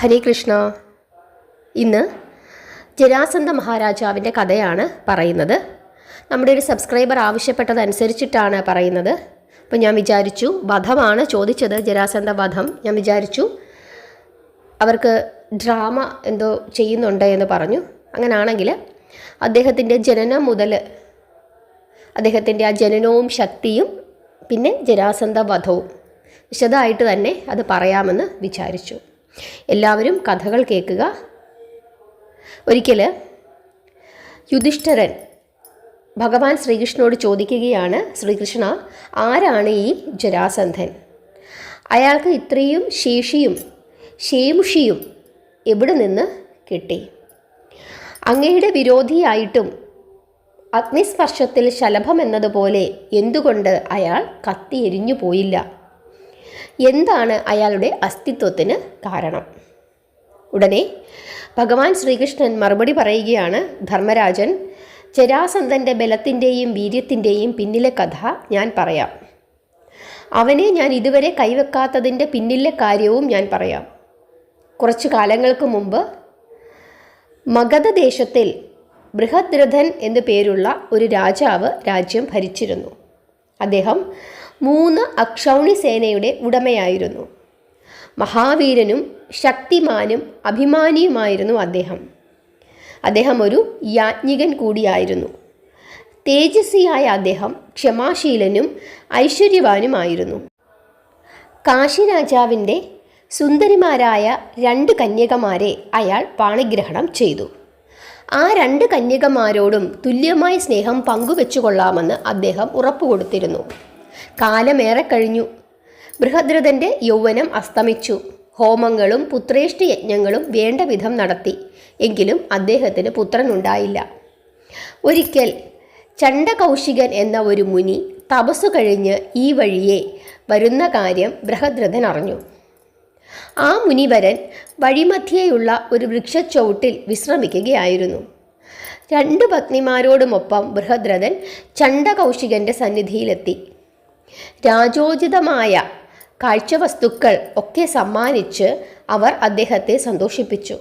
ഹരേ കൃഷ്ണ. ഇന്ന് ജരാസന്ത മഹാരാജാവിന്റെ കഥയാണ് പറയുന്നത്. നമ്മുടെ ഒരു സബ്സ്ക്രൈബർ ആവശ്യപ്പെട്ടതനുസരിച്ചിട്ടാണ് പറയുന്നത്. അപ്പോൾ ഞാൻ വിചാരിച്ചു വധമാണ് ചോദിച്ചത് ജരാസന്ത വധം. ഞാൻ വിചാരിച്ചു അവർക്ക് ഡ്രാമ എന്തോ ചെയ്യുന്നുണ്ട് എന്ന് പറഞ്ഞു. അങ്ങനാണെങ്കിൽ അദ്ദേഹത്തിന്റെ ജനനം മുതൽ അദ്ദേഹത്തിന്റെ ആ ജനനവും ശക്തിയും പിന്നെ ജരാസന്ത വധവും വിശദമായിട്ട് തന്നെ അത് പറയാമെന്ന് വിചാരിച്ചു. എല്ലാവരും കഥകൾ കേൾക്കുക. ഒരിക്കൽ യുധിഷ്ഠരൻ ഭഗവാൻ ശ്രീകൃഷ്ണനോട് ചോദിക്കുകയാണ് ശ്രീകൃഷ്ണ ആരാണ് ഈ ജരാസന്ധൻ? അയാൾക്ക് ഇത്രയും ശേഷിയും ശേമുഷിയും എവിടെ നിന്ന് കിട്ടി? അങ്ങയുടെ വിരോധിയായിട്ടും അഗ്നിസ്പർശത്തിൽ ശലഭം എന്നതുപോലെ എന്തുകൊണ്ട് അയാൾ കത്തിയെരിഞ്ഞു പോയില്ല എന്താണ് അയാളുടെ അസ്തിത്വത്തിന് കാരണം? ഉടനെ ഭഗവാൻ ശ്രീകൃഷ്ണൻ മറുപടി പറയുകയാണ് ധർമ്മരാജൻ ജരാസന്ധന്റെ ബലത്തിന്റെയും വീര്യത്തിന്റെയും പിന്നിലെ കഥ ഞാൻ പറയാം. അവനെ ഞാൻ ഇതുവരെ കൈവെക്കാത്തതിന്റെ പിന്നിലെ കാര്യവും ഞാൻ പറയാം. കുറച്ചു കാലങ്ങൾക്ക് മുമ്പ് മഗധ ദേശത്തിൽ ബൃഹദ്രഥൻ എന്നു പേരുള്ള ഒരു രാജാവ് രാജ്യം ഭരിച്ചിരുന്നു. അദ്ദേഹം മൂന്ന് അക്ഷൗണി സേനയുടെ ഉടമയായിരുന്നു. മഹാവീരനും ശക്തിമാനും അഭിമാനിയുമായിരുന്നു അദ്ദേഹം. അദ്ദേഹം ഒരു യാജ്ഞികൻ കൂടിയായിരുന്നു. തേജസ്വിയായ അദ്ദേഹം ക്ഷമാശീലനും ഐശ്വര്യവാനുമായിരുന്നു. കാശി രാജാവിന്റെ സുന്ദരിമാരായ രണ്ട് കന്യകമാരെ അയാൾ പാണിഗ്രഹണം ചെയ്തു. ആ രണ്ട് കന്യകമാരോടും തുല്യമായ സ്നേഹം പങ്കുവെച്ചുകൊള്ളാമെന്ന് അദ്ദേഹം ഉറപ്പുകൊടുത്തിരുന്നു. കാലമേറെ കഴിഞ്ഞു. ബൃഹദ്രഥന്റെ യൗവനം അസ്തമിച്ചു. ഹോമങ്ങളും പുത്രേഷ്ഠി യജ്ഞങ്ങളും വേണ്ട വിധം നടത്തി. എങ്കിലും അദ്ദേഹത്തിന് പുത്രനുണ്ടായില്ല. ഒരിക്കൽ ചണ്ഡകൗശികൻ എന്ന ഒരു മുനി തപസ്സു കഴിഞ്ഞ് ഈ വഴിയെ വരുന്ന കാര്യം ബൃഹദ്രഥൻ അറിഞ്ഞു. ആ മുനിവരൻ വഴിമധ്യേയുള്ള ഒരു വൃക്ഷച്ചൗട്ടിൽ വിശ്രമിക്കുകയായിരുന്നു. രണ്ട് പത്നിമാരോടുമൊപ്പം ബൃഹദ്രഥൻ ചണ്ഡകൗശികന്റെ സന്നിധിയിലെത്തി. രാജോചിതമായ കാഴ്ചവസ്തുക്കൾ ഒക്കെ സമ്മാനിച്ച് അവർ അദ്ദേഹത്തെ സന്തോഷിപ്പിച്ചു.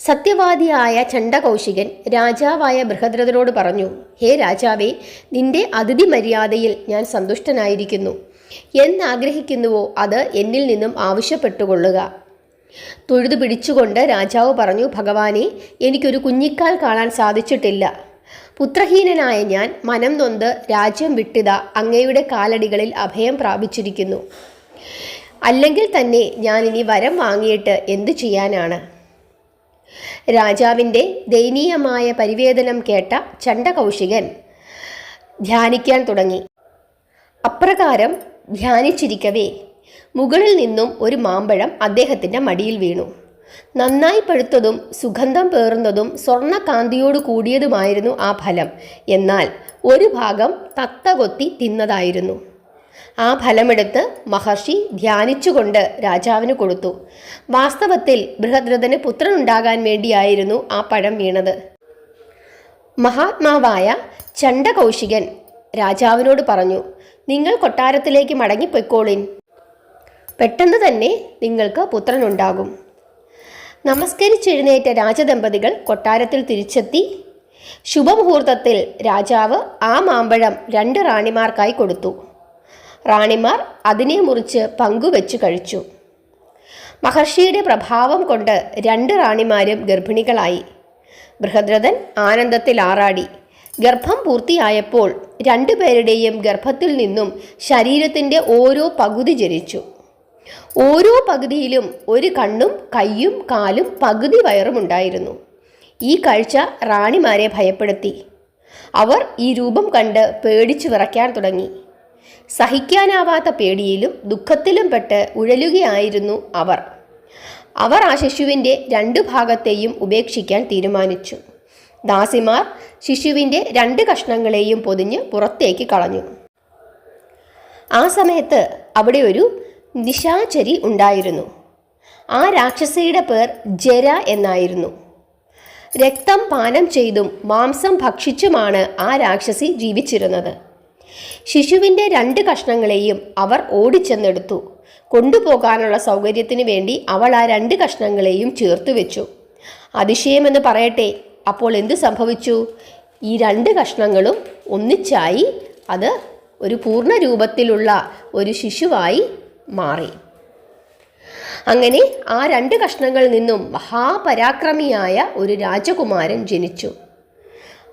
സത്യവാദിയായ ചണ്ഡകൗശികൻ രാജാവായ ബൃഹദ്രഥനോട് പറഞ്ഞു ഹേ രാജാവേ നിന്റെ അതിഥി മര്യാദയിൽ ഞാൻ സന്തുഷ്ടനായിരിക്കുന്നു. എന്നാഗ്രഹിക്കുന്നുവോ അത് എന്നിൽ നിന്നും ആവശ്യപ്പെട്ടുകൊള്ളുക. തൊഴുതു പിടിച്ചുകൊണ്ട് രാജാവ് പറഞ്ഞു ഭഗവാനെ എനിക്കൊരു കുഞ്ഞിക്കാൽ കാണാൻ സാധിച്ചിട്ടില്ല. പുത്രഹീനനായ ഞാൻ മനം നൊന്ത് രാജ്യം വിട്ടിത അങ്ങയുടെ കാലടികളിൽ അഭയം പ്രാപിച്ചിരിക്കുന്നു. അല്ലെങ്കിൽ തന്നെ ഞാൻ ഇനി വരം വാങ്ങിയിട്ട് എന്തു ചെയ്യാനാണ്? രാജാവിന്റെ ദയനീയമായ പരിവേദനം കേട്ട ചണ്ഡകൗശികൻ ധ്യാനിക്കാൻ തുടങ്ങി. അപ്രകാരം ധ്യാനിച്ചിരിക്കവേ മുകളിൽ നിന്നും ഒരു മാമ്പഴം അദ്ദേഹത്തിന്റെ മടിയിൽ വീണു. നന്നായി പഴുത്തതും സുഗന്ധം പേറുന്നതും സ്വർണകാന്തിയോട് കൂടിയതുമായിരുന്നു ആ ഫലം. എന്നാൽ ഒരു ഭാഗം തത്ത കൊത്തി തിന്നതായിരുന്നു. ആ ഫലമെടുത്ത് മഹർഷി ധ്യാനിച്ചുകൊണ്ട് രാജാവിന് കൊടുത്തു. വാസ്തവത്തിൽ ബൃഹദ്രഥന് പുത്രനുണ്ടാകാൻ വേണ്ടിയായിരുന്നു ആ പഴം വീണത്. മഹാത്മാവായ ചണ്ഡകൗശികൻ രാജാവിനോട് പറഞ്ഞു നിങ്ങൾ കൊട്ടാരത്തിലേക്ക് മടങ്ങിപ്പോയിക്കോളിൻ. പെട്ടെന്ന് തന്നെ നിങ്ങൾക്ക് പുത്രനുണ്ടാകും. നമസ്കരിച്ചെഴുന്നേറ്റ രാജദമ്പതികൾ കൊട്ടാരത്തിൽ തിരിച്ചെത്തി. ശുഭമുഹൂർത്തത്തിൽ രാജാവ് ആ മാമ്പഴം രണ്ട് റാണിമാർക്കായി കൊടുത്തു. റാണിമാർ അതിനെ മുറിച്ച് പങ്കുവെച്ച് കഴിച്ചു. മഹർഷിയുടെ പ്രഭാവം കൊണ്ട് രണ്ട് റാണിമാരും ഗർഭിണികളായി. ബൃഹദ്രഥൻ ആനന്ദത്തിൽ ആറാടി. ഗർഭം പൂർത്തിയായപ്പോൾ രണ്ടുപേരുടെയും ഗർഭത്തിൽ നിന്നും ശരീരത്തിന്റെ ഓരോ പകുതി ജനിച്ചു. ഓരോ പകുതിയിലും ഒരു കണ്ണും കയ്യും കാലും പകുതി വയറും ഉണ്ടായിരുന്നു. ഈ കാഴ്ച റാണിമാരെ ഭയപ്പെടുത്തി. അവർ ഈ രൂപം കണ്ട് പേടിച്ചു വിറയ്ക്കാൻ തുടങ്ങി. സഹിക്കാനാവാത്ത പേടിയിലും ദുഃഖത്തിലും പെട്ട് ഉഴലുകയായിരുന്നു അവർ. അവർ ആ ശിശുവിന്റെ രണ്ടു ഭാഗത്തെയും ഉപേക്ഷിക്കാൻ തീരുമാനിച്ചു. ദാസിമാർ ശിശുവിന്റെ രണ്ട് കഷ്ണങ്ങളെയും പൊതിഞ്ഞ് പുറത്തേക്ക് കളഞ്ഞു. ആ സമയത്ത് അവിടെ ഒരു നിശാചരി ഉണ്ടായിരുന്നു. ആ രാക്ഷസിയുടെ പേർ ജര എന്നായിരുന്നു. രക്തം പാനം ചെയ്തും മാംസം ഭക്ഷിച്ചുമാണ് ആ രാക്ഷസി ജീവിച്ചിരുന്നത്. ശിശുവിന്റെ രണ്ട് കഷ്ണങ്ങളെയും അവർ ഓടിച്ചെന്നെടുത്തു. കൊണ്ടുപോകാനുള്ള സൗകര്യത്തിന് വേണ്ടി അവൾ ആ രണ്ട് കഷ്ണങ്ങളെയും ചേർത്ത് വെച്ചു. അതിശയമെന്ന് പറയട്ടെ അപ്പോൾ എന്തു സംഭവിച്ചു? ഈ രണ്ട് കഷ്ണങ്ങളും ഒന്നിച്ചായി അത് ഒരു പൂർണ രൂപത്തിലുള്ള ഒരു ശിശുവായി മാറി. അങ്ങനെ ആ രണ്ട് കഷ്ണങ്ങളിൽ നിന്നും മഹാപരാക്രമിയായ ഒരു രാജകുമാരൻ ജനിച്ചു.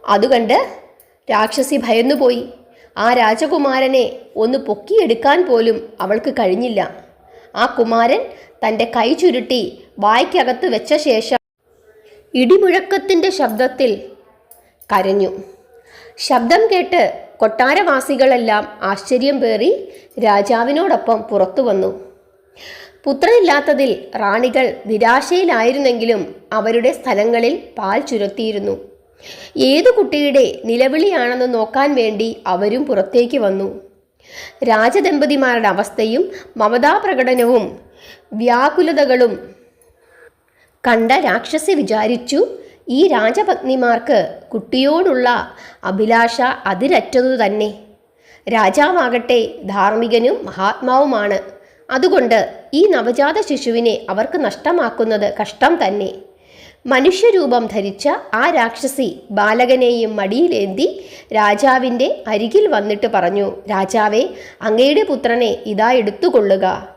അതുകണ്ട് രാക്ഷസി ഭയന്നുപോയി ആ രാജകുമാരനെ ഒന്ന് പൊക്കിയെടുക്കാൻ പോലും അവൾക്ക് കഴിഞ്ഞില്ല. ആ കുമാരൻ തന്റെ കൈ ചുരുട്ടി വായ്ക്കകത്ത് വെച്ച ശേഷം ഇടിമുഴക്കത്തിന്റെ ശബ്ദത്തിൽ കരഞ്ഞു. ശബ്ദം കേട്ട് കൊട്ടാരവാസികളെല്ലാം ആശ്ചര്യം പേറി രാജാവിനോടൊപ്പം പുറത്തു വന്നു. പുത്രനില്ലാത്തതിൽ റാണികൾ നിരാശയിലായിരുന്നെങ്കിലും അവരുടെ സ്ഥലങ്ങളിൽ പാൽ ചുരത്തിയിരുന്നു. ഏതു കുട്ടിയുടെ നിലവിളിയാണെന്ന് നോക്കാൻ വേണ്ടി അവരും പുറത്തേക്ക് വന്നു. രാജദമ്പതിമാരുടെ അവസ്ഥയും മമതാപ്രകടനവും വ്യാകുലതകളും കണ്ട രാക്ഷസി വിചാരിച്ചു ഈ രാജപത്നിമാർക്ക് കുട്ടിയോടുള്ള അഭിലാഷ അതിരറ്റതു തന്നെ. രാജാവാകട്ടെ ധാർമ്മികനും മഹാത്മാവുമാണ്. അതുകൊണ്ട് ഈ നവജാത ശിശുവിനെ അവർക്ക് നഷ്ടമാക്കുന്നത് കഷ്ടം തന്നെ. മനുഷ്യരൂപം ധരിച്ച ആ രാക്ഷസി ബാലകനെയും മടിയിലേന്തി രാജാവിന്റെ അരികിൽ വന്നിട്ട് പറഞ്ഞു രാജാവേ അങ്ങയുടെ പുത്രനെ ഇതാ എടുത്തുകൊള്ളുക.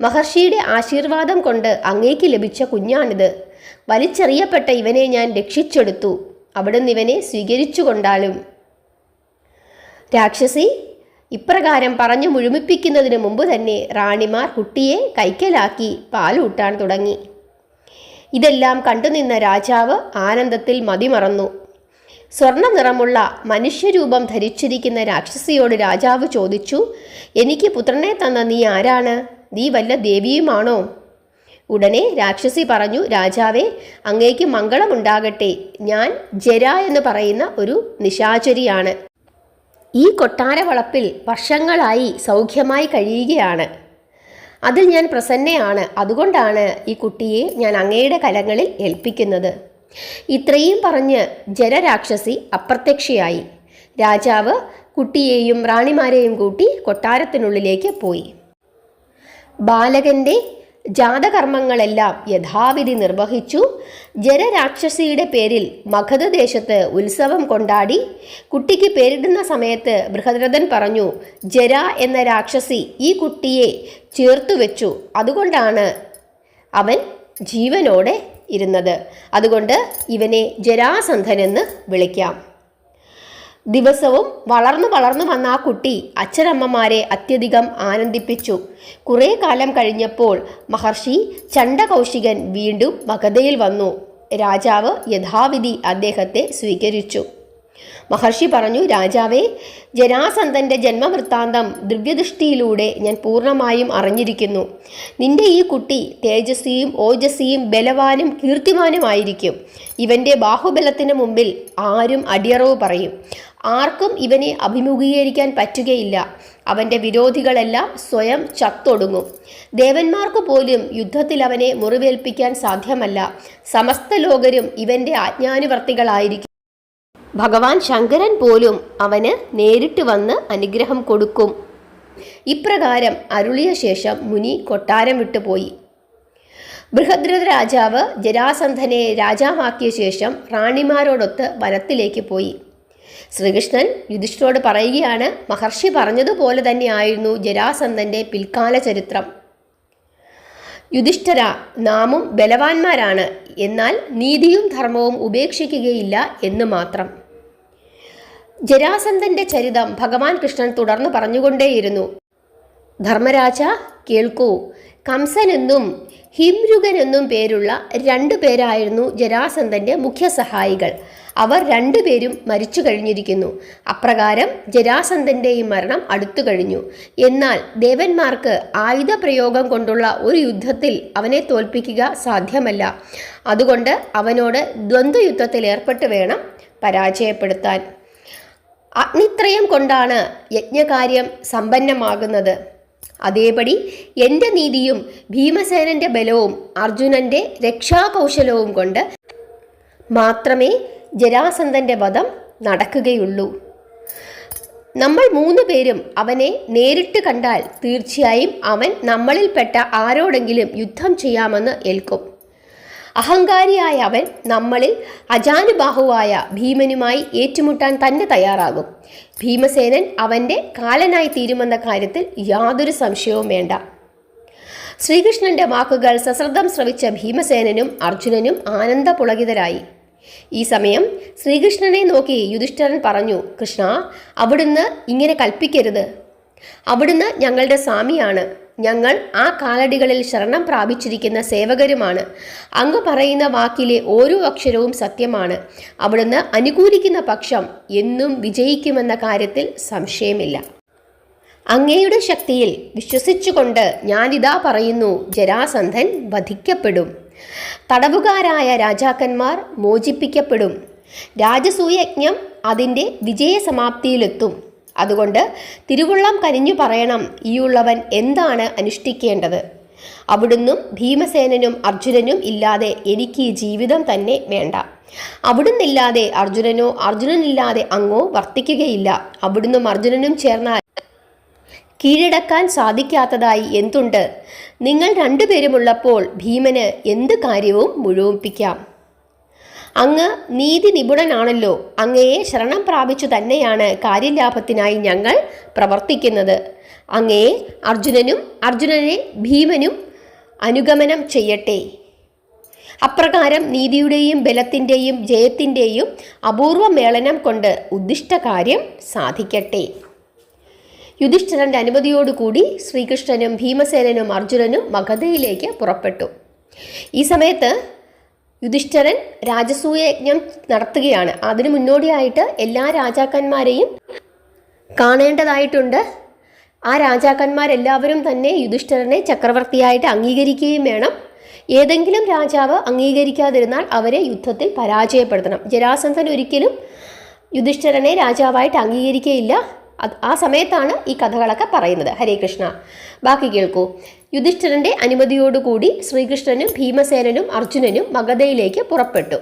മഹർഷിയുടെ ആശീർവാദം കൊണ്ട് അങ്ങേക്ക് ലഭിച്ച കുഞ്ഞാണിത്. വലിച്ചെറിയപ്പെട്ട ഇവനെ ഞാൻ രക്ഷിച്ചെടുത്തു. അവിടുന്ന് ഇവനെ സ്വീകരിച്ചുകൊണ്ടാലും. രാക്ഷസി ഇപ്രകാരം പറഞ്ഞു മുഴുമിപ്പിക്കുന്നതിന് മുമ്പ് തന്നെ റാണിമാർ കുട്ടിയെ കൈക്കലാക്കി പാലൂട്ടാൻ തുടങ്ങി. ഇതെല്ലാം കണ്ടുനിന്ന രാജാവ് ആനന്ദത്തിൽ മതിമറന്നു. സ്വർണ നിറമുള്ള മനുഷ്യരൂപം ധരിച്ചിരിക്കുന്ന രാക്ഷസിയോട് രാജാവ് ചോദിച്ചു എനിക്ക് പുത്രനെ തന്ന നീ ആരാണ്? നീ വല്ല ദേവിയുമാണോ? ഉടനെ രാക്ഷസി പറഞ്ഞു രാജാവേ അങ്ങേക്ക് മംഗളമുണ്ടാകട്ടെ ഞാൻ ജര എന്ന് പറയുന്ന ഒരു നിശാചരിയാണ്. ഈ കൊട്ടാര വളപ്പിൽ വർഷങ്ങളായി സൗഖ്യമായി കഴിയുകയാണ്. അതിൽ ഞാൻ പ്രസന്നയാണ്. അതുകൊണ്ടാണ് ഈ കുട്ടിയെ ഞാൻ അങ്ങയുടെ കലങ്ങളിൽ ഏൽപ്പിക്കുന്നത്. ഇത്രയും പറഞ്ഞ് ജലരാക്ഷസി അപ്രത്യക്ഷയായി. രാജാവ് കുട്ടിയെയും റാണിമാരെയും കൂട്ടി കൊട്ടാരത്തിനുള്ളിലേക്ക് പോയി. ബാലകന്റെ ജാതകർമ്മങ്ങളെല്ലാം യഥാവിധി നിർവഹിച്ചു. ജനരാക്ഷസിയുടെ പേരിൽ മഗധ ദേശത്ത് ഉത്സവം കൊണ്ടാടി. കുട്ടിക്ക് പേരിടുന്ന സമയത്ത് ബൃഹദ്രഥൻ പറഞ്ഞു ജര എന്ന രാക്ഷസി ഈ കുട്ടിയെ ചേർത്തു വെച്ചു. അതുകൊണ്ടാണ് അവൻ ജീവനോടെ ഇരുന്നത്. അതുകൊണ്ട് ഇവനെ ജരാസന്ധനെന്ന് വിളിക്കാം. ദിവസവും വളർന്നു വളർന്നു വന്ന ആ കുട്ടി അച്ഛനമ്മമാരെ അത്യധികം ആനന്ദിപ്പിച്ചു. കുറേ കാലം കഴിഞ്ഞപ്പോൾ മഹർഷി ചണ്ഡകൗശികൻ വീണ്ടും മഗധയിൽ വന്നു. രാജാവ് യഥാവിധി അദ്ദേഹത്തെ സ്വീകരിച്ചു. മഹർഷി പറഞ്ഞു രാജാവേ ജനാസന്ധന്റെ ജന്മവൃത്താന്തം ദിവ്യദൃഷ്ടിയിലൂടെ ഞാൻ പൂർണമായും അറിഞ്ഞിരിക്കുന്നു. നിന്റെ ഈ കുട്ടി തേജസ്വിയും ഓജസ്വിയും ബലവാനും കീർത്തിമാനുമായിരിക്കും ഇവന്റെ ബാഹുബലത്തിന് മുമ്പിൽ ആരും അടിയറവ് പറയും. ആർക്കും ഇവനെ അഭിമുഖീകരിക്കാൻ പറ്റുകയില്ല. അവന്റെ വിരോധികളെല്ലാം സ്വയം ചത്തൊടുങ്ങും. ദേവന്മാർക്ക് പോലും യുദ്ധത്തിൽ അവനെ മുറിവേൽപ്പിക്കാൻ സാധ്യമല്ല. സമസ്ത ലോകരും ഇവന്റെ ആജ്ഞാനുവർത്തികളായിരിക്കും. ഭഗവാൻ ശങ്കരൻ പോലും അവന് നേരിട്ട് വന്ന് അനുഗ്രഹം കൊടുക്കും. ഇപ്രകാരം അരുളിയ ശേഷം മുനി കൊട്ടാരം വിട്ടുപോയി ബൃഹദ്രഥ രാജാവ് ജരാസന്ധനെ രാജാവാക്കിയ ശേഷം റാണിമാരോടൊത്ത് വനത്തിലേക്ക് പോയി. ശ്രീകൃഷ്ണൻ യുധിഷ്ഠിരോട് പറയുകയാണ് മഹർഷി പറഞ്ഞതുപോലെ തന്നെയായിരുന്നു ജരാസന്ധന്റെ പിൽക്കാല ചരിത്രം യുധിഷ്ഠര നാമും ബലവാന്മാരാണ്. എന്നാൽ നീതിയും ധർമ്മവും ഉപേക്ഷിക്കുകയില്ല എന്ന് മാത്രം. ജരാസന്ധന്റെ ചരിതം ഭഗവാൻ കൃഷ്ണൻ തുടർന്ന് പറഞ്ഞുകൊണ്ടേയിരുന്നു. ധർമ്മരാജ കേൾക്കൂ. കംസനെന്നും ഹിംരുകനെന്നും പേരുള്ള രണ്ടു പേരായിരുന്നു ജരാസന്ധന്റെ മുഖ്യ സഹായികൾ അവർ രണ്ടുപേരും മരിച്ചു കഴിഞ്ഞിരിക്കുന്നു. അപ്രകാരം ജരാസന്ധന്റെയും മരണം അടുത്തു കഴിഞ്ഞു. എന്നാൽ ദേവന്മാർക്ക് ആയുധ പ്രയോഗം കൊണ്ടുള്ള ഒരു യുദ്ധത്തിൽ അവനെ തോൽപ്പിക്കുക സാധ്യമല്ല. അതുകൊണ്ട് അവനോട് ദ്വന്ദ്വയുദ്ധത്തിൽ ഏർപ്പെട്ട് വേണം പരാജയപ്പെടുത്താൻ. അഗ്നിത്രയം കൊണ്ടാണ് യജ്ഞകാര്യം സമ്പന്നമാകുന്നത്. അതേപടി എന്റെ നീതിയും ഭീമസേനന്റെ ബലവും അർജുനന്റെ രക്ഷാകൗശലവും കൊണ്ട് മാത്രമേ ജരാസന്ധന്റെ വധം നടക്കുകയുള്ളൂ. നമ്മൾ മൂന്ന് പേരും അവനെ നേരിട്ട് കണ്ടാൽ തീർച്ചയായും അവൻ നമ്മളിൽപ്പെട്ട ആരോടെങ്കിലും യുദ്ധം ചെയ്യാമെന്ന് ഏൽക്കും. അഹങ്കാരിയായ അവൻ നമ്മളിൽ അജാനുബാഹുവായ ഭീമനുമായി ഏറ്റുമുട്ടാൻ തന്നെ തയ്യാറാകും. ഭീമസേനൻ അവന്റെ കാലനായി തീരുമെന്ന കാര്യത്തിൽ യാതൊരു സംശയവും വേണ്ട. ശ്രീകൃഷ്ണന്റെ വാക്കുകൾ സശ്രദ്ധം ശ്രവിച്ച ഭീമസേനനും അർജുനനും ആനന്ദപുളകിതരായി. ഈ സമയം ശ്രീകൃഷ്ണനെ നോക്കി യുധിഷ്ഠിരൻ പറഞ്ഞു കൃഷ്ണ അവിടുന്ന് ഇങ്ങനെ കൽപ്പിക്കരുത്. അവിടുന്ന് ഞങ്ങളുടെ സ്വാമിയാണ്. ഞങ്ങൾ ആ കാലടികളിൽ ശരണം പ്രാപിച്ചിരിക്കുന്ന സേവകരുമാണ്. അങ്ങ് പറയുന്ന വാക്കിലെ ഓരോ അക്ഷരവും സത്യമാണ്. അവിടുന്ന് അനുകൂലിക്കുന്ന പക്ഷം എന്നും വിജയിക്കുമെന്ന കാര്യത്തിൽ സംശയമില്ല. അങ്ങയുടെ ശക്തിയിൽ വിശ്വസിച്ചുകൊണ്ട് ഞാനിതാ പറയുന്നു ജരാസന്ധൻ വധിക്കപ്പെടും. തടവുകാരായ രാജാക്കന്മാർ മോചിപ്പിക്കപ്പെടും. രാജസൂയജ്ഞം അതിന്റെ വിജയസമാപ്തിയിലെത്തും. അതുകൊണ്ട് തിരുവള്ളം കനിഞ്ഞു പറയണം ഈയുള്ളവൻ എന്താണ് അനുഷ്ഠിക്കേണ്ടത്? അവിടുന്നും ഭീമസേനനും അർജുനനും ഇല്ലാതെ എനിക്ക് ഈ ജീവിതം തന്നെ വേണ്ട. അവിടുന്നില്ലാതെ അർജുനനോ അർജുനനില്ലാതെ അങ്ങോ വർത്തിക്കുകയില്ല. അവിടുന്നും അർജുനനും ചേർന്നാൽ കീഴടക്കാൻ സാധിക്കാത്തതായി എന്തുണ്ട്? നിങ്ങൾ രണ്ടുപേരുമുള്ളപ്പോൾ ഭീമന് എന്ത് കാര്യവും മുഴുവിപ്പിക്കാം. അങ്ങ് നീതി നിപുണനാണല്ലോ അങ്ങയെ ശരണം പ്രാപിച്ചു തന്നെയാണ് കാര്യലാഭത്തിനായി ഞങ്ങൾ പ്രവർത്തിക്കുന്നത്. അങ്ങയെ അർജുനനും അർജുനനെ ഭീമനും അനുഗമനം ചെയ്യട്ടെ. അപ്രകാരം നീതിയുടെയും ബലത്തിന്റെയും ജയത്തിന്റെയും അപൂർവ മേളനം കൊണ്ട് ഉദ്ദിഷ്ട കാര്യം സാധിക്കട്ടെ. യുധിഷ്ഠിരന്റെ അനുമതിയോടുകൂടി ശ്രീകൃഷ്ണനും ഭീമസേനനും അർജുനനും മഗധയിലേക്ക് പുറപ്പെട്ടു. ഈ സമയത്ത് യുധിഷ്ഠിരൻ രാജസൂയ യജ്ഞം നടത്തുകയാണ്. അതിനു മുന്നോടിയായിട്ട് എല്ലാ രാജാക്കന്മാരെയും കാണേണ്ടതായിട്ടുണ്ട്. ആ രാജാക്കന്മാരെല്ലാവരും തന്നെ യുധിഷ്ഠിരനെ ചക്രവർത്തിയായിട്ട് അംഗീകരിക്കുകയും വേണം. ഏതെങ്കിലും രാജാവ് അംഗീകരിക്കാതിരുന്നാൽ അവരെ യുദ്ധത്തിൽ പരാജയപ്പെടുത്തണം. ജരാസന്ധൻ ഒരിക്കലും യുധിഷ്ഠിരനെ രാജാവായിട്ട് അംഗീകരിക്കുകയില്ല ആ സമയത്താണ് ഈ കഥകളൊക്കെ പറയുന്നത്. ഹരേ കൃഷ്ണ. ബാക്കി കേൾക്കൂ. യുധിഷ്ഠിരന്റെ അനുമതിയോടുകൂടി ശ്രീകൃഷ്ണനും ഭീമസേനനും അർജുനനും മഗധയിലേക്ക് പുറപ്പെട്ടു.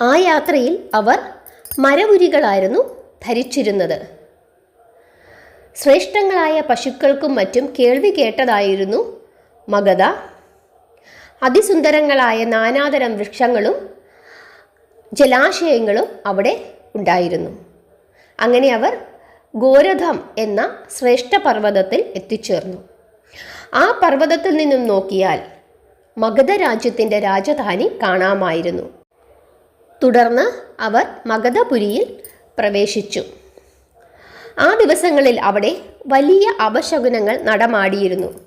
ആ യാത്രയിൽ അവർ മരവുരികളായിരുന്നു ധരിച്ചിരുന്നത്. ശ്രേഷ്ഠങ്ങളായ പശുക്കൾക്കും മറ്റും കേൾവി കേട്ടതായിരുന്നു മഗധ. അതിസുന്ദരങ്ങളായ നാനാതരം വൃക്ഷങ്ങളും ജലാശയങ്ങളും അവിടെ ഉണ്ടായിരുന്നു. അങ്ങനെ അവർ ഗോരധം എന്ന ശ്രേഷ്ഠ പർവതത്തിൽ എത്തിച്ചേർന്നു. ആ പർവതത്തിൽ നിന്നും നോക്കിയാൽ മഗധ രാജ്യത്തിന്റെ രാജധാനി കാണാമായിരുന്നു. തുടർന്ന് അവർ മഗധപുരിയിൽ പ്രവേശിച്ചു. ആ ദിവസങ്ങളിൽ അവിടെ വലിയ അപശകുനങ്ങൾ നടമാടിയിരുന്നു.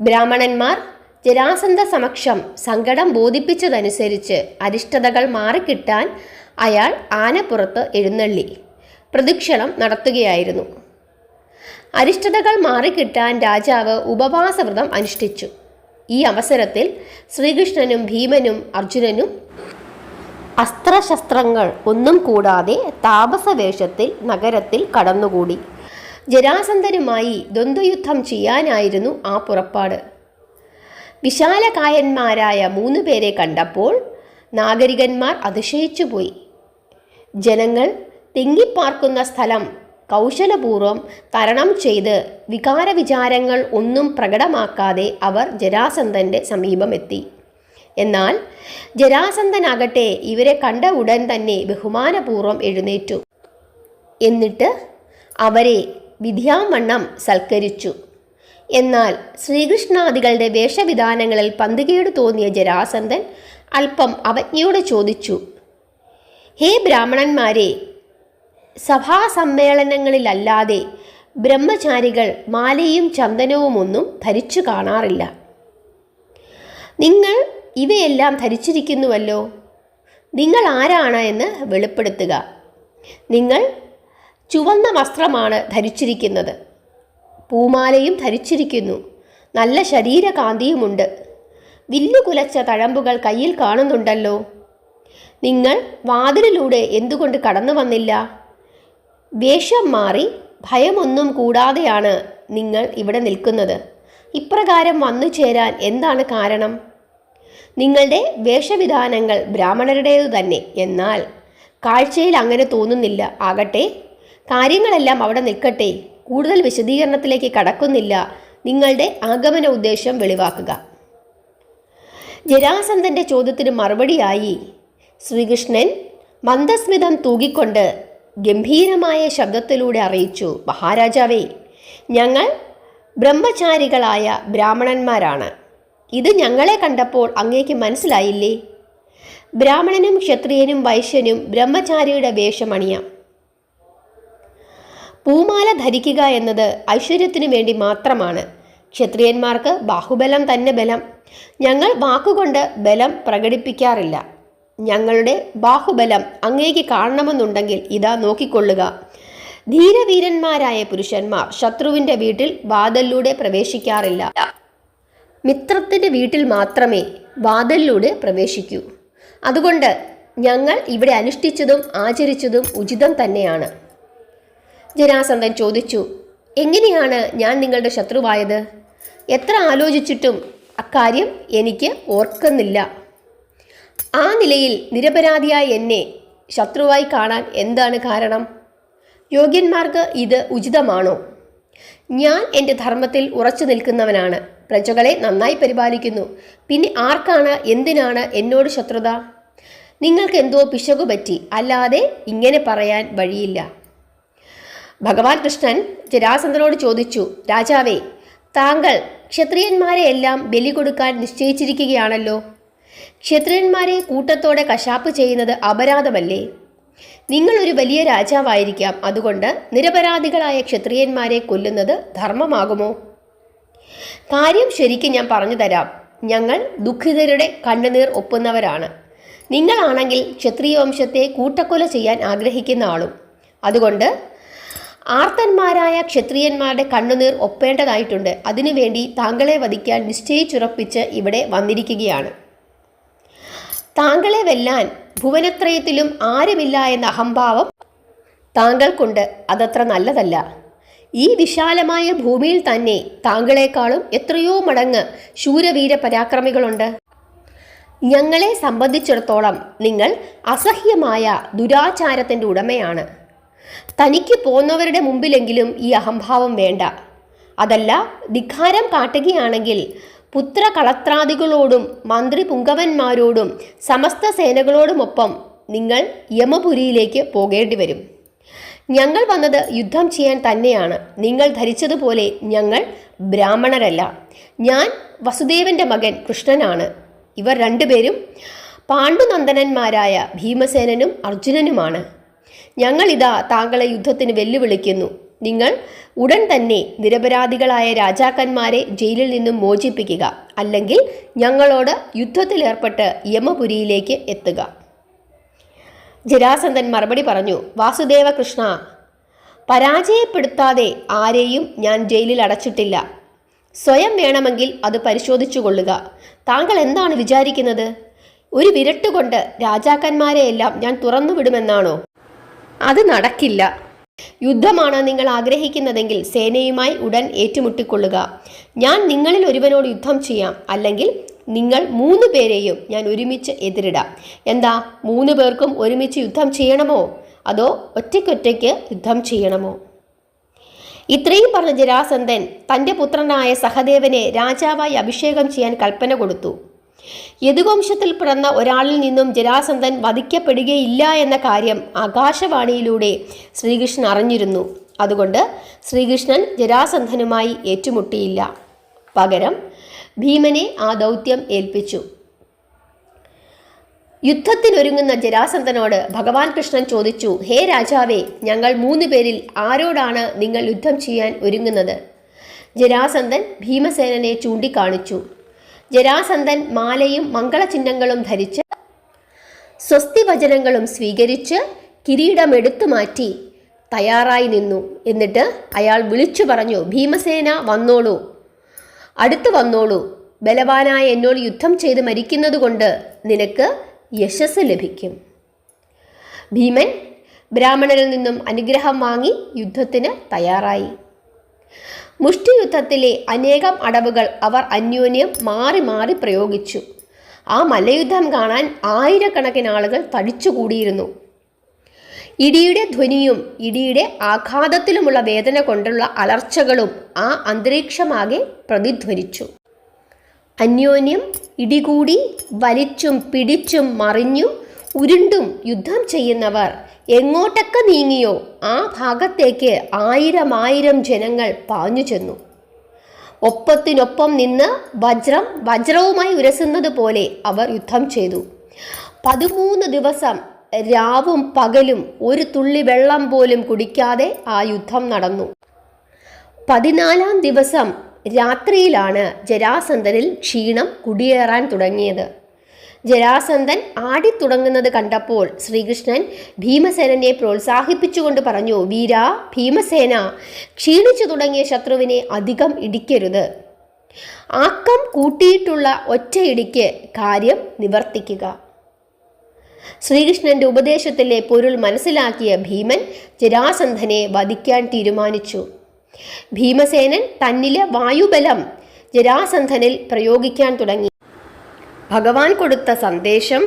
ബ്രാഹ്മണന്മാർ ജരാസന്ധ സമക്ഷം സങ്കടം ബോധിപ്പിച്ചതനുസരിച്ച് അരിഷ്ടതകൾ മാറിക്കിട്ടാൻ അയാൾ ആനപ്പുറത്ത് എഴുന്നള്ളി. പ്രദക്ഷിണം നടത്തുകയായിരുന്നു. അരിഷ്ടതകൾ മാറിക്കിട്ടാൻ രാജാവ് ഉപവാസവ്രതം അനുഷ്ഠിച്ചു. ഈ അവസരത്തിൽ ശ്രീകൃഷ്ണനും ഭീമനും അർജുനനും അസ്ത്രശസ്ത്രങ്ങൾ ഒന്നും കൂടാതെ താപസവേഷത്തിൽ നഗരത്തിൽ കടന്നുകൂടി. ജരാസന്ധനുമായി ദ്വന്ദ്വയുദ്ധം ചെയ്യാനായിരുന്നു ആ പുറപ്പാട്. വിശാലകായന്മാരായ മൂന്ന് പേരെ കണ്ടപ്പോൾ നാഗരികന്മാർ അതിശയിച്ചുപോയി. ജനങ്ങൾ തിങ്ങിപ്പാർക്കുന്ന സ്ഥലം കൗശലപൂർവം തരണം ചെയ്ത് വികാരവിചാരങ്ങൾ ഒന്നും പ്രകടമാക്കാതെ അവർ ജരാസന്ധന്റെ സമീപമെത്തി. എന്നാൽ ജരാസന്ധനാകട്ടെ ഇവരെ കണ്ട ഉടൻ തന്നെ ബഹുമാനപൂർവം എഴുന്നേറ്റു. എന്നിട്ട് അവരെ വിദ്യാവണ്ണം സൽക്കരിച്ചു. എന്നാൽ ശ്രീകൃഷ്ണാദികളുടെ വേഷവിധാനങ്ങളിൽ പന്തുകേട് തോന്നിയ ജരാസന്ധൻ അല്പം അവജ്ഞയോടെ ചോദിച്ചു ഹേ ബ്രാഹ്മണന്മാരെ സഭാസമ്മേളനങ്ങളിലല്ലാതെ ബ്രഹ്മചാരികൾ മാലയും ചന്ദനവും ഒന്നും ധരിച്ചു കാണാറില്ല. നിങ്ങൾ ഇവയെല്ലാം ധരിച്ചിരിക്കുന്നുവല്ലോ. നിങ്ങൾ ആരാണ് എന്ന് വെളിപ്പെടുത്തുക. നിങ്ങൾ ചുവന്ന വസ്ത്രമാണ് ധരിച്ചിരിക്കുന്നത്. പൂമാലയും ധരിച്ചിരിക്കുന്നു. നല്ല ശരീരകാന്തിയുമുണ്ട്. വില്ലു കുലച്ച തഴമ്പുകൾ കയ്യിൽ കാണുന്നുണ്ടല്ലോ. നിങ്ങൾ വാതിലിലൂടെ എന്തുകൊണ്ട് കടന്നു വന്നില്ല വേഷം മാറി ഭയമൊന്നും കൂടാതെയാണ് നിങ്ങൾ ഇവിടെ നിൽക്കുന്നത്. ഇപ്രകാരം വന്നു ചേരാൻ എന്താണ് കാരണം? നിങ്ങളുടെ വേഷവിധാനങ്ങൾ ബ്രാഹ്മണരുടേതു തന്നെ. എന്നാൽ കാഴ്ചയിൽ അങ്ങനെ തോന്നുന്നില്ല. ആകട്ടെ കാര്യങ്ങളെല്ലാം അവിടെ നിൽക്കട്ടെ. കൂടുതൽ വിശദീകരണത്തിലേക്ക് കടക്കുന്നില്ല. നിങ്ങളുടെ ആഗമന ഉദ്ദേശം വെളിവാക്കുക. ജരാസന്ധന്റെ ചോദ്യത്തിന് മറുപടിയായി ശ്രീകൃഷ്ണൻ മന്ദസ്മിതം തൂകിക്കൊണ്ട് ഗംഭീരമായ ശബ്ദത്തിലൂടെ അറിയിച്ചു മഹാരാജാവേ ഞങ്ങൾ ബ്രഹ്മചാരികളായ ബ്രാഹ്മണന്മാരാണ്. ഇത് ഞങ്ങളെ കണ്ടപ്പോൾ അങ്ങേക്ക് മനസ്സിലായില്ലേ? ബ്രാഹ്മണനും ക്ഷത്രിയനും വൈശ്യനും ബ്രഹ്മചാരിയുടെ വേഷമണിയാം. പൂമാല ധരിക്കുക എന്നത് ഐശ്വര്യത്തിനു വേണ്ടി മാത്രമാണ്. ക്ഷത്രിയന്മാർക്ക് ബാഹുബലം തന്നെ ബലം. ഞങ്ങൾ വാക്കുകൊണ്ട് ബലം പ്രകടിപ്പിക്കാറില്ല. ഞങ്ങളുടെ ബാഹുബലം അങ്ങേക്ക് കാണണമെന്നുണ്ടെങ്കിൽ ഇതാ നോക്കിക്കൊള്ളുക. ധീരവീരന്മാരായ പുരുഷന്മാർ ശത്രുവിന്റെ വീട്ടിൽ വാതലിലൂടെ പ്രവേശിക്കാറില്ല. മിത്രത്തിന്റെ വീട്ടിൽ മാത്രമേ വാതലിലൂടെ പ്രവേശിക്കൂ. അതുകൊണ്ട് ഞങ്ങൾ ഇവിടെ അനുഷ്ഠിച്ചതും ആചരിച്ചതും ഉചിതം തന്നെയാണ്. ജനാസന്ധൻ ചോദിച്ചു എങ്ങനെയാണ് ഞാൻ നിങ്ങളുടെ ശത്രുവായത്? എത്ര ആലോചിച്ചിട്ടും അക്കാര്യം എനിക്ക് ഓർക്കുന്നില്ല. ആ നിലയിൽ നിരപരാധിയായ എന്നെ ശത്രുവായി കാണാൻ എന്താണ് കാരണം? യോഗ്യന്മാർക്ക് ഇത് ഉചിതമാണോ? ഞാൻ എന്റെ ധർമ്മത്തിൽ ഉറച്ചു നിൽക്കുന്നവനാണ്. പ്രജകളെ നന്നായി പരിപാലിക്കുന്നു. പിന്നെ ആർക്കാണ് എന്തിനാണ് എന്നോട് ശത്രുത? നിങ്ങൾക്ക് എന്തോ പിശകു പറ്റി. അല്ലാതെ ഇങ്ങനെ പറയാൻ വഴിയില്ല. ഭഗവാൻ കൃഷ്ണൻ ജരാസന്ധനോട് ചോദിച്ചു രാജാവേ താങ്കൾ ക്ഷത്രിയന്മാരെ എല്ലാം ബലി കൊടുക്കാൻ നിശ്ചയിച്ചിരിക്കുകയാണല്ലോ. ക്ഷത്രിയന്മാരെ കൂട്ടത്തോടെ കശാപ്പ് ചെയ്യുന്നത് അപരാധമല്ലേ? നിങ്ങൾ ഒരു വലിയ രാജാവായിരിക്കാം. അതുകൊണ്ട് നിരപരാധികളായ ക്ഷത്രിയന്മാരെ കൊല്ലുന്നത് ധർമ്മമാകുമോ? കാര്യം ശരിക്കും ഞാൻ പറഞ്ഞു തരാം. ഞങ്ങൾ ദുഃഖിതരുടെ കണ്ണുനീർ ഒപ്പുന്നവരാണ്. നിങ്ങളാണെങ്കിൽ ക്ഷത്രിയ വംശത്തെ കൂട്ടക്കൊല ചെയ്യാൻ ആഗ്രഹിക്കുന്ന ആളും. അതുകൊണ്ട് ആർത്തന്മാരായ ക്ഷത്രിയന്മാരുടെ കണ്ണുനീർ ഒപ്പേണ്ടതായിട്ടുണ്ട്. അതിനുവേണ്ടി താങ്കളെ വധിക്കാൻ നിശ്ചയിച്ചുറപ്പിച്ച് ഇവിടെ വന്നിരിക്കുകയാണ്. താങ്കളെ വെല്ലാൻ ഭുവനത്രയത്തിലും ആരുമില്ല എന്ന അഹംഭാവം താങ്കൾക്കുണ്ട്. അതത്ര നല്ലതല്ല. ഈ വിശാലമായ ഭൂമിയിൽ തന്നെ താങ്കളെക്കാളും എത്രയോ മടങ്ങ് ശൂരവീര പരാക്രമികളുണ്ട്. ഞങ്ങളെ സംബന്ധിച്ചിടത്തോളം നിങ്ങൾ അസഹ്യമായ ദുരാചാരത്തിന്റെ ഉടമയാണ്. തനിക്ക് പോന്നവരുടെ മുമ്പിലെങ്കിലും ഈ അഹംഭാവം വേണ്ട. അതല്ല ധിഖാരം കാട്ടുകയാണെങ്കിൽ പുത്രകളത്രാദികളോടും മന്ത്രി പുങ്കവന്മാരോടും സമസ്ത സേനകളോടുമൊപ്പം നിങ്ങൾ യമപുരിയിലേക്ക് പോകേണ്ടി വരും ഞങ്ങൾ വന്നത് യുദ്ധം ചെയ്യാൻ തന്നെയാണ്. നിങ്ങൾ ധരിച്ചതുപോലെ ഞങ്ങൾ ബ്രാഹ്മണരല്ല. ഞാൻ വസുദേവന്റെ മകൻ കൃഷ്ണനാണ്. ഇവർ രണ്ടുപേരും പാണ്ഡുനന്ദനന്മാരായ ഭീമസേനനും അർജുനനുമാണ്. ഞങ്ങളിതാ താങ്കളെ യുദ്ധത്തിന് വെല്ലുവിളിക്കുന്നു. നിങ്ങൾ ഉടൻ തന്നെ നിരപരാധികളായ രാജാക്കന്മാരെ ജയിലിൽ നിന്നും മോചിപ്പിക്കുക അല്ലെങ്കിൽ ഞങ്ങളോട് യുദ്ധത്തിലേർപ്പെട്ട് യമപുരിയിലേക്ക് എത്തുക. ജരാസന്ധൻ മറുപടി പറഞ്ഞു വാസുദേവ കൃഷ്ണ പരാജയപ്പെടുത്താതെ ആരെയും ഞാൻ ജയിലിൽ അടച്ചിട്ടില്ല. സ്വയം വേണമെങ്കിൽ അത് പരിശോധിച്ചു കൊള്ളുക താങ്കൾ എന്താണ് വിചാരിക്കുന്നത്? ഒരു വിരട്ടുകൊണ്ട് രാജാക്കന്മാരെയെല്ലാം ഞാൻ തുറന്നുവിടുമെന്നാണോ? അത് നടക്കില്ല. യുദ്ധമാണ് നിങ്ങൾ ആഗ്രഹിക്കുന്നതെങ്കിൽ സേനയുമായി ഉടൻ ഏറ്റുമുട്ടിക്കൊള്ളുക. ഞാൻ നിങ്ങളിൽ ഒരുവനോട് യുദ്ധം ചെയ്യാം. അല്ലെങ്കിൽ നിങ്ങൾ മൂന്ന് പേരെയും ഞാൻ ഒരുമിച്ച് എതിരിടാം. എന്താ മൂന്ന് പേർക്കും ഒരുമിച്ച് യുദ്ധം ചെയ്യണമോ? അതോ ഒറ്റയ്ക്കൊറ്റയ്ക്ക് യുദ്ധം ചെയ്യണമോ? ഇത്രയും പറഞ്ഞ ജരാസന്ധൻ തന്റെ പുത്രനായ സഹദേവനെ രാജാവായി അഭിഷേകം ചെയ്യാൻ കൽപ്പന കൊടുത്തു. യദുവംശത്തിൽ പിറന്ന ഒരാളിൽ നിന്നും ജരാസന്ധൻ വധിക്കപ്പെടുകയില്ല എന്ന കാര്യം ആകാശവാണിയിലൂടെ ശ്രീകൃഷ്ണൻ അറിഞ്ഞിരുന്നു. അതുകൊണ്ട് ശ്രീകൃഷ്ണൻ ജരാസന്ധനുമായി ഏറ്റുമുട്ടിയില്ല. പകരം ഭീമനെ ആ ദൗത്യം ഏൽപ്പിച്ചു. യുദ്ധത്തിനൊരുങ്ങുന്ന ജരാസന്ധനോട് ഭഗവാൻ കൃഷ്ണൻ ചോദിച്ചു ഹേ രാജാവേ ഞങ്ങൾ മൂന്ന് പേരിൽ ആരോടാണ് നിങ്ങൾ യുദ്ധം ചെയ്യാൻ ഒരുങ്ങുന്നത്? ജരാസന്ധൻ ഭീമസേനനെ ചൂണ്ടിക്കാണിച്ചു. ജരാസന്ധൻ മാലയും മംഗളചിഹ്നങ്ങളും ധരിച്ച് സ്വസ്തി വചനങ്ങളും സ്വീകരിച്ച് കിരീടമെടുത്തു മാറ്റി തയ്യാറായി നിന്നു. എന്നിട്ട് അയാൾ വിളിച്ചു പറഞ്ഞു ഭീമസേന വന്നോളൂ. അടുത്തു വന്നോളൂ. ബലവാനായ എന്നോട് യുദ്ധം ചെയ്ത് മരിക്കുന്നതുകൊണ്ട് നിനക്ക് യശസ് ലഭിക്കും ഭീമൻ ബ്രാഹ്മണരിൽ നിന്നും അനുഗ്രഹം വാങ്ങി യുദ്ധത്തിന് തയ്യാറായി. മുഷ്ടിയുദ്ധത്തിലെ അനേകം അടവുകൾ അവർ അന്യോന്യം മാറി മാറി പ്രയോഗിച്ചു. ആ മലയുദ്ധം കാണാൻ ആയിരക്കണക്കിന് ആളുകൾ തടിച്ചുകൂടിയിരുന്നു. ഇടിയുടെ ധ്വനിയും ഇടിയുടെ ആഘാതത്തിലുമുള്ള വേദന കൊണ്ടുള്ള അലർച്ചകളും ആ അന്തരീക്ഷമാകെ പ്രതിധ്വനിച്ചു. അന്യോന്യം ഇടികൂടി വലിച്ചും പിടിച്ചും മറിഞ്ഞും ഉരുണ്ടും യുദ്ധം ചെയ്യുന്നവർ. എങ്ങോട്ടൊക്കെ നീങ്ങിയോ ആ ഭാഗത്തേക്ക് ആയിരം ആയിരം ജനങ്ങൾ പാഞ്ഞു ചെന്നു. ഒപ്പത്തിനൊപ്പം നിന്ന് വജ്രം വജ്രവുമായി ഉരസുന്നത് പോലെ അവർ യുദ്ധം ചെയ്തു. പതിമൂന്ന് ദിവസം രാവും പകലും ഒരു തുള്ളി വെള്ളം പോലും കുടിക്കാതെ ആ യുദ്ധം നടന്നു. പതിനാലാം ദിവസം രാത്രിയിലാണ് ജരാസന്ധനിൽ ക്ഷീണം കുടിയേറാൻ തുടങ്ങിയത്. ജരാസന്ധൻ ആടിത്തുടങ്ങുന്നത് കണ്ടപ്പോൾ ശ്രീകൃഷ്ണൻ ഭീമസേനനെ പ്രോത്സാഹിപ്പിച്ചുകൊണ്ട് പറഞ്ഞു വീര ഭീമസേന ക്ഷീണിച്ചു തുടങ്ങിയ ശത്രുവിനെ അധികം ഇടിക്കരുത്. ആക്കം കൂട്ടിയിട്ടുള്ള ഒറ്റയിടിക്ക് കാര്യം നിവർത്തിക്കുക ശ്രീകൃഷ്ണന്റെ ഉപദേശത്തിലെ പൊരുൾ മനസ്സിലാക്കിയ ഭീമൻ ജരാസന്ധനെ വധിക്കാൻ തീരുമാനിച്ചു. ഭീമസേനൻ തന്നിലെ വായുബലം ജരാസന്ധനിൽ പ്രയോഗിക്കാൻ തുടങ്ങി. ഭഗവാൻ കൊടുത്ത സന്ദേശം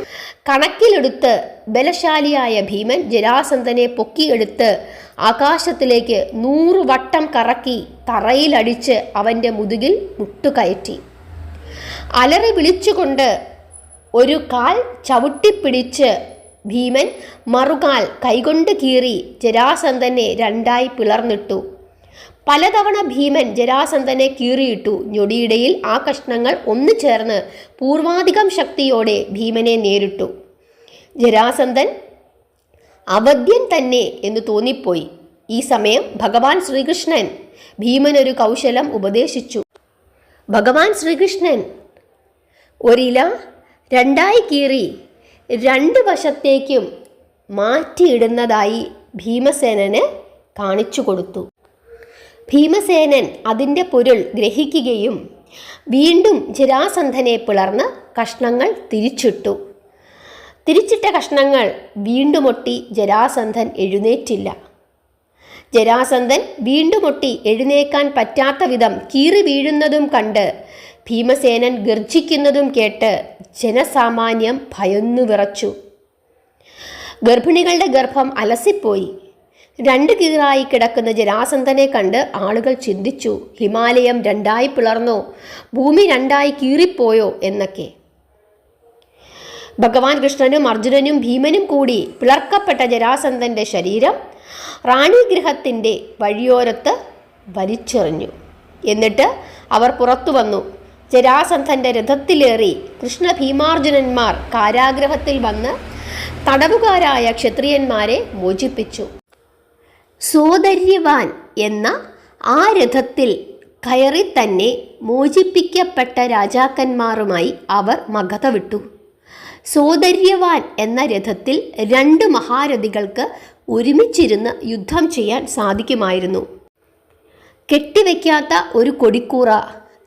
കണക്കിലെടുത്ത് ബലശാലിയായ ഭീമൻ ജരാസന്ധനെ പൊക്കിയെടുത്ത് ആകാശത്തിലേക്ക് നൂറു വട്ടം കറക്കി തറയിലടിച്ച് അവന്റെ മുതുകിൽ മുട്ടുകയറ്റി. അലറി വിളിച്ചുകൊണ്ട് ഒരു കാൽ ചവിട്ടിപ്പിടിച്ച് ഭീമൻ മറുകാൽ കൈകൊണ്ട് കീറി ജരാസന്ധനെ രണ്ടായി പിളർന്നിട്ടു. പലതവണ ഭീമൻ ജരാസന്ധനെ കീറിയിട്ടു. ഞൊടിയിടയിൽ ആ കഷ്ണങ്ങൾ ഒന്നു ചേർന്ന് പൂർവാധികം ശക്തിയോടെ ഭീമനെ നേരിട്ടു. ജരാസന്ധൻ അവധ്യൻ തന്നെ എന്ന് തോന്നിപ്പോയി. ഈ സമയം ഭഗവാൻ ശ്രീകൃഷ്ണൻ ഭീമനൊരു കൗശലം ഉപദേശിച്ചു. ഭഗവാൻ ശ്രീകൃഷ്ണൻ ഒരില രണ്ടായി കീറി രണ്ട് വശത്തേക്കും മാറ്റിയിടുന്നതായി ഭീമസേനന് കാണിച്ചു കൊടുത്തു. ഭീമസേനൻ അതിന്റെ പൊരുൾ ഗ്രഹിക്കുകയും വീണ്ടും ജരാസന്ധനെ പിളർന്ന് കഷ്ണങ്ങൾ തിരിച്ചിട്ടു. തിരിച്ചിട്ട കഷ്ണങ്ങൾ വീണ്ടുമൊട്ടി ജരാസന്ധൻ എഴുന്നേറ്റില്ല. ജരാസന്ധൻ വീണ്ടുമൊട്ടി എഴുന്നേക്കാൻ പറ്റാത്ത വിധം കീറി വീഴുന്നതും കണ്ട് ഭീമസേനൻ ഗർജിക്കുന്നതും കേട്ട് ജനസാമാന്യം ഭയന്നു വിറച്ചു. ഗർഭിണികളുടെ ഗർഭം അലസിപ്പോയി. രണ്ട് കീറായി കിടക്കുന്ന ജരാസന്ധനെ കണ്ട് ആളുകൾ ചിന്തിച്ചു. ഹിമാലയം രണ്ടായി പിളർന്നോ? ഭൂമി രണ്ടായി കീറിപ്പോയോ എന്നൊക്കെ. ഭഗവാൻ കൃഷ്ണനും അർജുനനും ഭീമനും കൂടി പിളർക്കപ്പെട്ട ജരാസന്ധന്റെ ശരീരം റാണിഗൃഹത്തിന്റെ വഴിയോരത്ത് വലിച്ചെറിഞ്ഞു. എന്നിട്ട് അവർ പുറത്തു വന്നു. ജരാസന്ധന്റെ രഥത്തിലേറി കൃഷ്ണ ഭീമാർജുനന്മാർ കാരാഗ്രഹത്തിൽ വന്ന് തടവുകാരായ ക്ഷത്രിയന്മാരെ മോചിപ്പിച്ചു. സോദര്യവാൻ എന്ന ആ രഥത്തിൽ കയറി തന്നെ മോചിപ്പിക്കപ്പെട്ട രാജാക്കന്മാരുമായി അവർ മഗധ വിട്ടു സോദര്യവാൻ എന്ന രഥത്തിൽ രണ്ട് മഹാരഥികൾക്ക് ഒരുമിച്ചിരുന്ന് യുദ്ധം ചെയ്യാൻ സാധിക്കുമായിരുന്നു. കെട്ടിവെക്കാത്ത ഒരു കൊടിക്കൂറ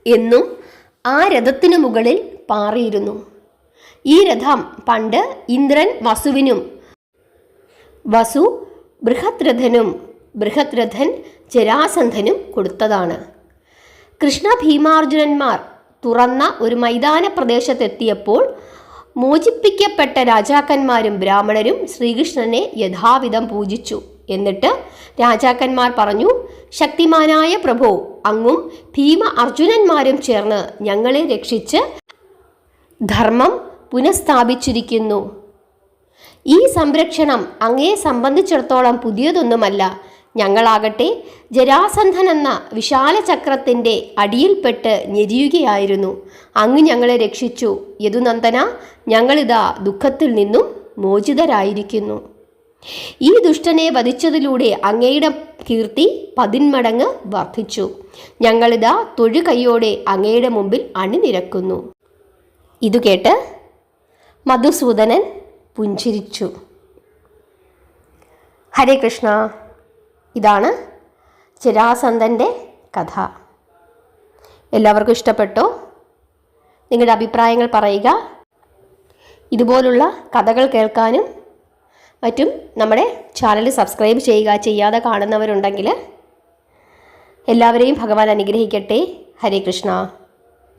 എന്നും ആ രഥത്തിനു മുകളിൽ പാറിയിരുന്നു. ഈ രഥം പണ്ട് ഇന്ദ്രൻ വസുവിനും വസു ബൃഹദ്രഥനും ബൃഹദ്രഥൻ ജരാസന്ധനും കൊടുത്തതാണ്. കൃഷ്ണ ഭീമാർജുനന്മാർ തുറന്ന ഒരു മൈതാന പ്രദേശത്തെത്തിയപ്പോൾ മോചിപ്പിക്കപ്പെട്ട രാജാക്കന്മാരും ബ്രാഹ്മണരും ശ്രീകൃഷ്ണനെ യഥാവിധം പൂജിച്ചു. എന്നിട്ട് രാജാക്കന്മാർ പറഞ്ഞു ശക്തിമാനായ പ്രഭു അങ്ങും ഭീമ അർജുനന്മാരും ചേർന്ന് ഞങ്ങളെ രക്ഷിച്ച് ധർമ്മം പുനഃസ്ഥാപിച്ചിരിക്കുന്നു. ഈ സംരക്ഷണം അങ്ങയെ സംബന്ധിച്ചിടത്തോളം പുതിയതൊന്നുമല്ല. ഞങ്ങളാകട്ടെ ജരാസന്ധൻ എന്ന വിശാല ചക്രത്തിന്റെ അടിയിൽപ്പെട്ട് ഞെരിയുകയായിരുന്നു. അങ്ങ് ഞങ്ങളെ രക്ഷിച്ചു. യദുനന്ദന ഞങ്ങളിതാ ദുഃഖത്തിൽ നിന്നും മോചിതരായിരിക്കുന്നു. ഈ ദുഷ്ടനെ വധിച്ചതിലൂടെ അങ്ങയുടെ കീർത്തി പതിന്മടങ്ങ് വർദ്ധിച്ചു. ഞങ്ങളിതാ തൊഴുകൈയോടെ അങ്ങയുടെ മുമ്പിൽ അണിനിരക്കുന്നു. ഇതു കേട്ട് മധുസൂദനൻ പുഞ്ചിരിച്ചു. ഹരേ കൃഷ്ണ. ഇതാണ് ചിരാസന്ധന്റെ കഥ. എല്ലാവർക്കും ഇഷ്ടപ്പെട്ടു? നിങ്ങളുടെ അഭിപ്രായങ്ങൾ പറയുക. ഇതുപോലുള്ള കഥകൾ കേൾക്കാനും മറ്റും നമ്മുടെ ചാനൽ സബ്സ്ക്രൈബ് ചെയ്യുക ചെയ്യാതെ കാണുന്നവരുണ്ടെങ്കിൽ എല്ലാവരെയും ഭഗവാൻ അനുഗ്രഹിക്കട്ടെ. ഹരേ കൃഷ്ണ.